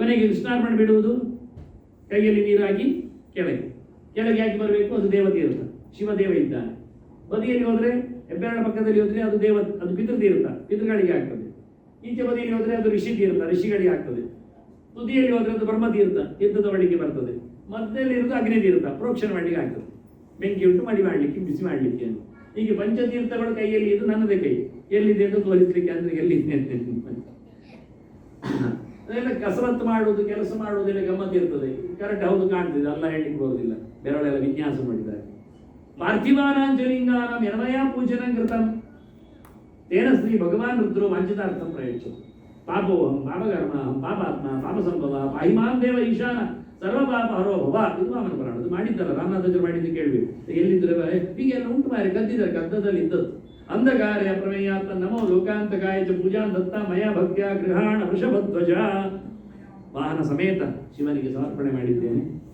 ಕೊನೆಗೆ ಸ್ನಾನ ಮಾಡಿಬಿಡುವುದು? ಕೈಯಲ್ಲಿ ನೀರಾಗಿ ಕೆಳಗೆ. ಕೆಳಗೆ ಯಾಕೆ ಬರಬೇಕು? ಅದು ದೇವತೀರ್ಥ ಶಿವದೇವ ಇದ್ದಾನೆ. ಬದಿಯಲ್ಲಿ ಹೋದ್ರೆ ಹೆಬ್ಬೆರಳ ಪಕ್ಕದಲ್ಲಿ ಹೋದರೆ ಅದು ದೇವ, ಅದು ಪಿತೃತೀರ್ಥ ಪಿತೃಗಳಿಗೆ ಆಗ್ತದೆ. ಈಚೆ ಬದಿಯಲ್ಲಿ ಹೋದರೆ ಅದು ಋಷಿ ತೀರ್ಥ, ಋಷಿಗಳಿಗೆ ಆಗ್ತದೆ. ತುದಿಯಲ್ಲಿ ಹೋದರೆ ಅದು ಬ್ರಹ್ಮತೀರ್ಥ ತೀರ್ಥದ ಒಳಗೆ ಬರ್ತದೆ. ಮಧ್ಯದಲ್ಲಿ ಇರೋದು ಅಗ್ನಿ ತೀರ್ಥ, ಪ್ರೋಕ್ಷಣ ಮಾಡಲಿಕ್ಕೆ ಆಗ್ತದೆ. ಬೆಂಕಿ ಉಂಟು, ಮಡಿ ಮಾಡಲಿಕ್ಕೆ, ಬಿಸಿ ಮಾಡಲಿಕ್ಕೆ ಅಂತ ಹೀಗೆ ಪಂಚತೀರ್ಥಗಳು ಕೈಯಲ್ಲಿ, ಇದು ನನ್ನದೇ ಕೈ. ಎಲ್ಲಿದೆ ಅಂತ ತೋರಿಸಲಿಕ್ಕೆ ಅಂದರೆ ಎಲ್ಲಿದೆ ಅಂತ. ಅದೆಲ್ಲ ಕಸರತ್ತು ಮಾಡುವುದು, ಕೆಲಸ ಮಾಡುವುದೆಲ್ಲ ಗಮ್ಮತ್ ಇರ್ತದೆ. ಕರೆಕ್ಟ್ ಹೌದು ಕಾಣ್ತಿದೆ, ಅಲ್ಲ ಹೇಳಿಕ್ಕೆ ಬರುವುದಿಲ್ಲ. ಬೆರಳೆಲ್ಲ ವಿನ್ಯಾಸ ಮಾಡಿದ್ದಾರೆ. ಪಾರ್ಥಿವಾನಾಂಜಲಿಂಗಾನಂ ಯನಮಯ ಪೂಜನ ಕೃತಂ. ತೇನ ಶ್ರೀ ಭಗವಾನ್ ರುದ್ರೋ ವಂಚಿತಾರ್ಥಂ ಪ್ರಯೋಜ ಪಾಪೋಹಂ ಪಾಪಕರ್ಮ ಪಾಪಾತ್ಮ ಪಾಪ ಸಂಭವ ಪಾಹಿಮಾನ್ ದೇವ ಈಶಾನ ಸರ್ವ ಪಾಪ ಹರೋ ಭವ ಇದು ವಾಮನ ಪುರಾಣ. ಅದು ಮಾಡಿದ್ದಲ್ಲ ರಾಮನಾಥ ಮಾಡಿದ್ದು ಕೇಳಬೇಕು. ಎಲ್ಲಿದ್ರೆ ಹೀಗೆಲ್ಲ ಉಂಟು ಮಾರೆ ಕದ್ದಿದ್ದಾರೆ ಕದ್ದದಲ್ಲಿ ಇದ್ದದ್ದು. ಅಂಧಕಾರ್ಯ ಪ್ರಮೇಯಾತ್ಮ ನಮೋ ಲೋಕಾಂತಕಾಯ ಚ ಪೂಜಾನ್ ದತ್ತ ಮಯ ಭಕ್ತ್ಯ ಗೃಹಾಣ ವೃಷಭಧ್ವಜ. ವಾಹನ ಸಮೇತ ಶಿವನಿಗೆ ಸಮರ್ಪಣೆ ಮಾಡಿದ್ದೇನೆ.